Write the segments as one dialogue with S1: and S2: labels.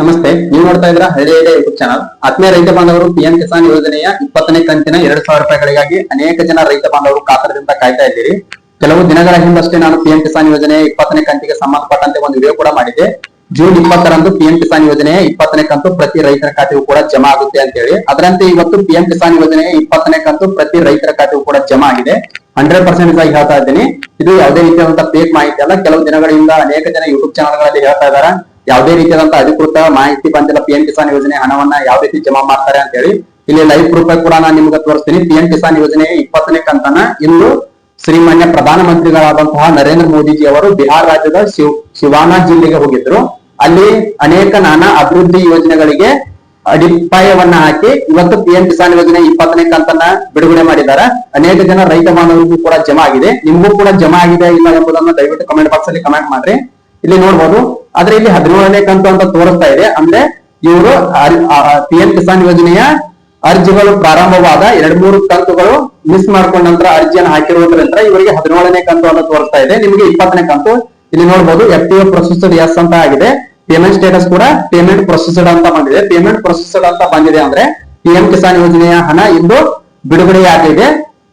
S1: ನಮಸ್ತೆ, ನೀವು ನೋಡ್ತಾ ಇದ್ರ ಹಳ್ಳಿಯಲ್ಲೇ ಯೂಟ್ಯೂಬ್ ಚಾನಲ್. ಆತ್ಮೀಯ ರೈತ ಬಾಂಧವರು ಪಿಎಂ ಕಿಸಾನ್ ಯೋಜನೆಯ ಇಪ್ಪತ್ತನೇ ಕಂತಿನ ಎರಡ್ ಸಾವಿರ ರೂಪಾಯಿಗಳಿಗಾಗಿ ಅನೇಕ ಜನ ರೈತ ಬಾಂಧವರು ಕಾತರದಿಂದ ಕಾಯ್ತಾ ಇದ್ದೀರಿ. ಕೆಲವು ದಿನಗಳ ಹಿಂದಷ್ಟೇ ನಾನು ಪಿಎಂ ಕಿಸಾನ್ ಯೋಜನೆಯ ಇಪ್ಪತ್ತನೇ ಕಂತಿಗೆ ಸಂಬಂಧಪಟ್ಟಂತೆ ಒಂದು ವಿಡಿಯೋ ಕೂಡ ಮಾಡಿದೆ ಜೂನ್ ಇಪ್ಪತ್ತರಂದು ಪಿಎಂ ಕಿಸಾನ್ ಯೋಜನೆಯ ಇಪ್ಪತ್ತನೇ ಕಂತು ಪ್ರತಿ ರೈತರ ಖಾತೆಗೂ ಕೂಡ ಜಮಾ ಆಗುತ್ತೆ ಅಂತ ಹೇಳಿ. ಅದರಂತೆ ಇವತ್ತು ಪಿಎಂ ಕಿಸಾನ್ ಯೋಜನೆಯ ಇಪ್ಪತ್ತನೇ ಕಂತು ಪ್ರತಿ ರೈತರ ಖಾತೆಗೂ ಕೂಡ ಜಮಾ ಆಗಿದೆ. ಹಂಡ್ರೆಡ್ ಪರ್ಸೆಂಟ್ ಹೇಳ್ತಾ ಇದ್ದೀನಿ. ಇದು ಯಾವುದೇ ರೀತಿಯಾದಂತಹ ಫೇಕ್ ಮಾಹಿತಿ ಅಲ್ಲ. ಕೆಲವು ದಿನಗಳಿಂದ ಅನೇಕ ಜನ ಯೂಟ್ಯೂಬ್ ಚಾನಲ್ಗಳಲ್ಲಿ ಹೇಳ್ತಾ ಇದಾರೆ ಯಾವುದೇ ರೀತಿಯಾದಂತಹ ಅಧಿಕೃತ ಮಾಹಿತಿ ಬಂದಿಲ್ಲ. ಪಿಎಂ ಕಿಸಾನ್ ಯೋಜನೆ ಹಣವನ್ನ ಯಾವ ರೀತಿ ಜಮಾ ಮಾಡ್ತಾರೆ ಅಂತ ಹೇಳಿ ಇಲ್ಲಿ ಲೈವ್ ಪ್ರೂಫ್ ಕೂಡ ನಾನು ನಿಮ್ಗೆ ತೋರಿಸ್ತೀನಿ. ಪಿಎಂ ಕಿಸಾನ್ ಯೋಜನೆ ಇಪ್ಪತ್ತನೇ ಕಂತನ ಇಂದು ಶ್ರೀಮಾನ್ಯ ಪ್ರಧಾನಮಂತ್ರಿಗಳಾದಂತಹ ನರೇಂದ್ರ ಮೋದಿಜಿ ಅವರು ಬಿಹಾರ ರಾಜ್ಯದ ಶಿವ್, ಶಿವಾನಾ ಜಿಲ್ಲೆಗೆ ಹೋಗಿದ್ರು. ಅಲ್ಲಿ ಅನೇಕ ನಾನಾ ಅಭಿವೃದ್ಧಿ ಯೋಜನೆಗಳಿಗೆ ಅಡಿಪಾಯವನ್ನ ಹಾಕಿ ಇವತ್ತು ಪಿಎಂ ಕಿಸಾನ್ ಯೋಜನೆ ಇಪ್ಪತ್ತನೇ ಕಂತನ್ನ ಬಿಡುಗಡೆ ಮಾಡಿದ್ದಾರೆ. ಅನೇಕ ಜನ ರೈತ ಬಾಂಧವರಿಗೂ ಕೂಡ ಜಮಾ ಆಗಿದೆ. ನಿಮಗೂ ಕೂಡ ಜಮಾ ಆಗಿದೆ ಇಲ್ಲ ಎಂಬುದನ್ನು ದಯವಿಟ್ಟು ಕಮೆಂಟ್ ಬಾಕ್ಸ್ ಅಲ್ಲಿ ಕಮೆಂಟ್ ಮಾಡ್ರಿ. ಇಲ್ಲಿ ನೋಡ್ಬೋದು. ಆದ್ರೆ ಇಲ್ಲಿ ಹದಿನೇಳನೇ ಕಂತು ಅಂತ ತೋರಿಸ್ತಾ ಇದೆ. ಅಂದ್ರೆ ಇವರು ಪಿಎಂ ಕಿಸಾನ್ ಯೋಜನೆಯ ಅರ್ಜಿಗಳು ಪ್ರಾರಂಭವಾದ ಎರಡ್ ಮೂರು ಕಂತುಗಳು ಮಿಸ್ ಮಾಡ್ಕೊಂಡ ನಂತರ ಅರ್ಜಿಯನ್ನು ಹಾಕಿರುವುದರಿಂದ ಇವರಿಗೆ ಹದಿನೇಳನೇ ಕಂತು ಅಂತ ತೋರಿಸ್ತಾ ಇದೆ. ನಿಮಗೆ ಇಪ್ಪತ್ತನೇ ಕಂತು ಇಲ್ಲಿ ನೋಡಬಹುದು ಎಫ್ ಟಿ ಪ್ರೊಸೆಸರ್ ಎಸ್ ಅಂತ ಆಗಿದೆ. ಪೇಮೆಂಟ್ ಸ್ಟೇಟಸ್ ಕೂಡ ಪೇಮೆಂಟ್ ಪ್ರೊಸೆಸರ್ ಅಂತ ಬಂದಿದೆ. ಪೇಮೆಂಟ್ ಪ್ರೊಸೆಸರ್ ಅಂತ ಬಂದಿದೆ ಅಂದ್ರೆ ಪಿಎಂ ಕಿಸಾನ್ ಯೋಜನೆಯ ಹಣ ಇಂದು ಬಿಡುಗಡೆಯಾಗಿದೆ.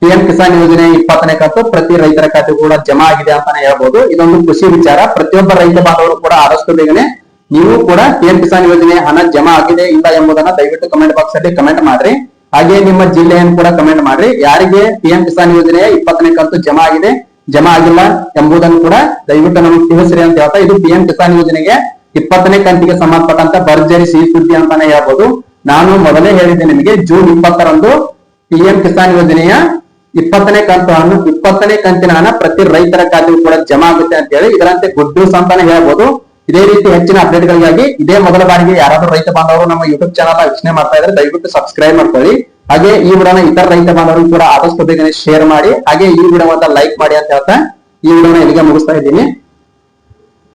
S1: ಪಿಎಂ ಕಿಸಾನ್ ಯೋಜನೆ ಇಪ್ಪತ್ತನೇ ಕಂತು ಪ್ರತಿ ರೈತರ ಖಾತೆ ಕೂಡ ಜಮಾ ಆಗಿದೆ ಅಂತಾನೆ ಹೇಳ್ಬೋದು. ಇದೊಂದು ಖುಷಿ ವಿಚಾರ. ಪ್ರತಿಯೊಬ್ಬ ರೈತ ಬಾಂಧವರು ಕೂಡ ಆದಷ್ಟು ಬೇಗನೆ ನೀವು ಕೂಡ ಪಿಎಂ ಕಿಸಾನ್ ಯೋಜನೆ ಹಣ ಜಮಾ ಆಗಿದೆ ಇಲ್ಲ ಎಂಬುದನ್ನ ದಯವಿಟ್ಟು ಕಮೆಂಟ್ ಬಾಕ್ಸ್ ಅಲ್ಲಿ ಕಮೆಂಟ್ ಮಾಡ್ರಿ. ಹಾಗೆ ನಿಮ್ಮ ಜಿಲ್ಲೆಯನ್ನು ಕೂಡ ಕಮೆಂಟ್ ಮಾಡ್ರಿ. ಯಾರಿಗೆ ಪಿಎಂ ಕಿಸಾನ್ ಯೋಜನೆ ಇಪ್ಪತ್ತನೇ ಕಂತು ಜಮಾ ಆಗಿದೆ, ಜಮಾ ಆಗಿಲ್ಲ ಎಂಬುದನ್ನು ಕೂಡ ದಯವಿಟ್ಟು ನಮಗೆ ತಿಳಿಸ್ರಿ ಅಂತ ಹೇಳ್ತಾ ಇದು ಪಿಎಂ ಕಿಸಾನ್ ಯೋಜನೆಗೆ ಇಪ್ಪತ್ತನೇ ಕಂತಿಗೆ ಸಂಬಂಧಪಟ್ಟಂತ ಭರ್ಜರಿ ಸಿಹಿ ಸುದ್ದಿ ಅಂತಾನೆ ಹೇಳ್ಬೋದು. ನಾನು ಮೊದಲೇ ಹೇಳಿದ್ದೆ ನಿಮಗೆ ಜೂನ್ ಇಪ್ಪತ್ತರಂದು ಪಿಎಂ ಕಿಸಾನ್ ಯೋಜನೆಯ ಇಪ್ಪತ್ತನೇ ಕಂತು ಹಣ ಇಪ್ಪತ್ತನೇ ಕಂತಿನ ಹಣ ಪ್ರತಿ ರೈತರ ಖಾತೆಗೂ ಕೂಡ ಜಮಾ ಆಗುತ್ತೆ ಅಂತ ಹೇಳಿ ಇದರಂತೆ ಗುಡ್ ನ್ಯೂಸ್ ಅಂತಾನೆ ಹೇಳ್ಬೋದು. ಇದೇ ರೀತಿ ಹೆಚ್ಚಿನ ಅಪ್ಡೇಟ್ ಗಳಿಗಾಗಿ ಇದೇ ಮೊದಲ ಬಾರಿಗೆ ಯಾರಾದ್ರೂ ರೈತ ಬಾಂಧವರು ನಮ್ಮ ಯೂಟ್ಯೂಬ್ ಚಾನಲ್ ವೀಕ್ಷಣೆ ಮಾಡ್ತಾ ಇದ್ರೆ ದಯವಿಟ್ಟು ಸಬ್ಸ್ಕ್ರೈಬ್ ಮಾಡ್ಕೊಳ್ಳಿ. ಹಾಗೆ ಈ ವಿಡಿಯೋನ ಇತರ ರೈತ ಬಾಂಧವರು ಕೂಡ ಆದಷ್ಟು ಬೇಗನೆ ಶೇರ್ ಮಾಡಿ, ಹಾಗೆ ಈ ವಿಡಿಯೋವನ್ನ ಲೈಕ್ ಮಾಡಿ ಅಂತ ಹೇಳ್ತಾ ಈ ವಿಡಿಯೋನ ಇಲ್ಲಿಗೆ ಮುಗಿಸ್ತಾ ಇದ್ದೀನಿ.